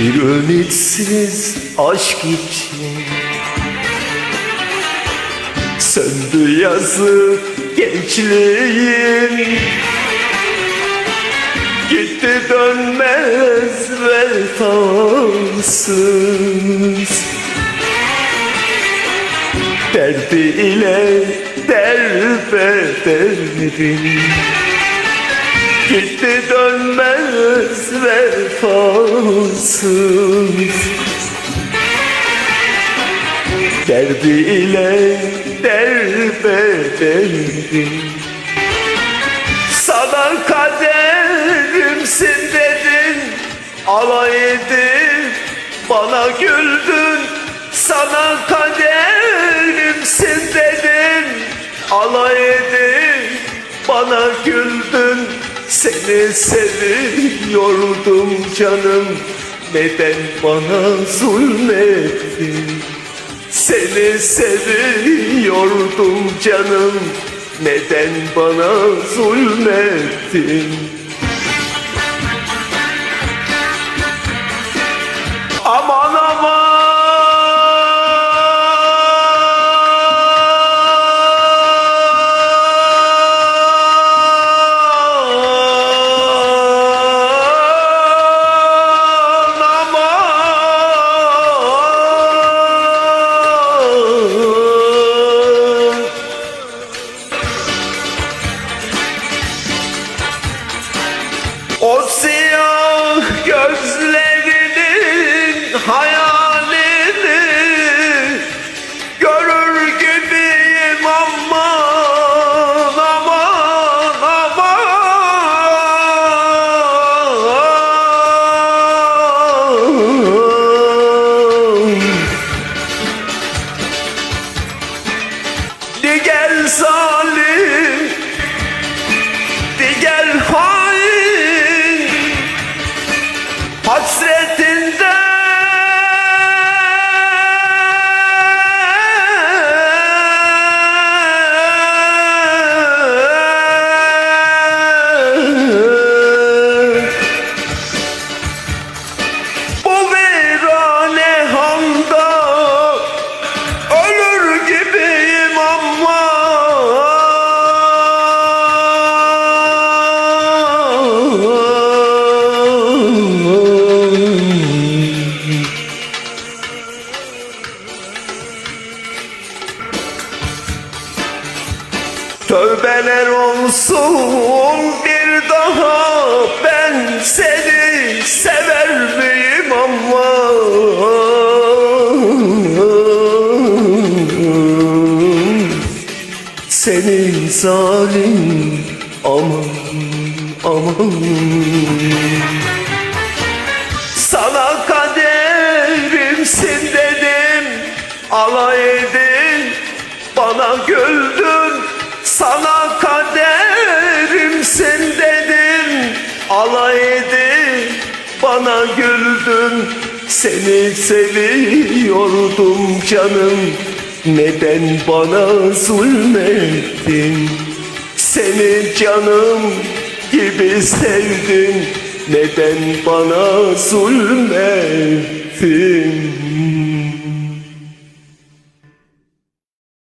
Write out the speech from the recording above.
Bir ümitsiz aşk için. Söndü yazı gençliğim Gitti dönmez vefasız. Derdi ile derbederim Gitti dönmez vefasız Derdi ile derbederim Sana kaderimsin dedin Alay edip bana güldün. Sana kaderimsin dedin Alay edip bana güldün Seni seviyordum canım. Neden bana zulmettin seni seviyordum canım. Neden bana zulmettin Brazil. Tövbeler olsun bir daha ben seni sever miyim ama? Senin zalim aman aman. Sana kaderimsin dedim Alay edin bana güldün Sana kaderimsin dedim Alay edin bana güldün. Seni seviyordum canım. Neden bana zulmettin? Seni canım gibi sevdim Neden bana zulmettin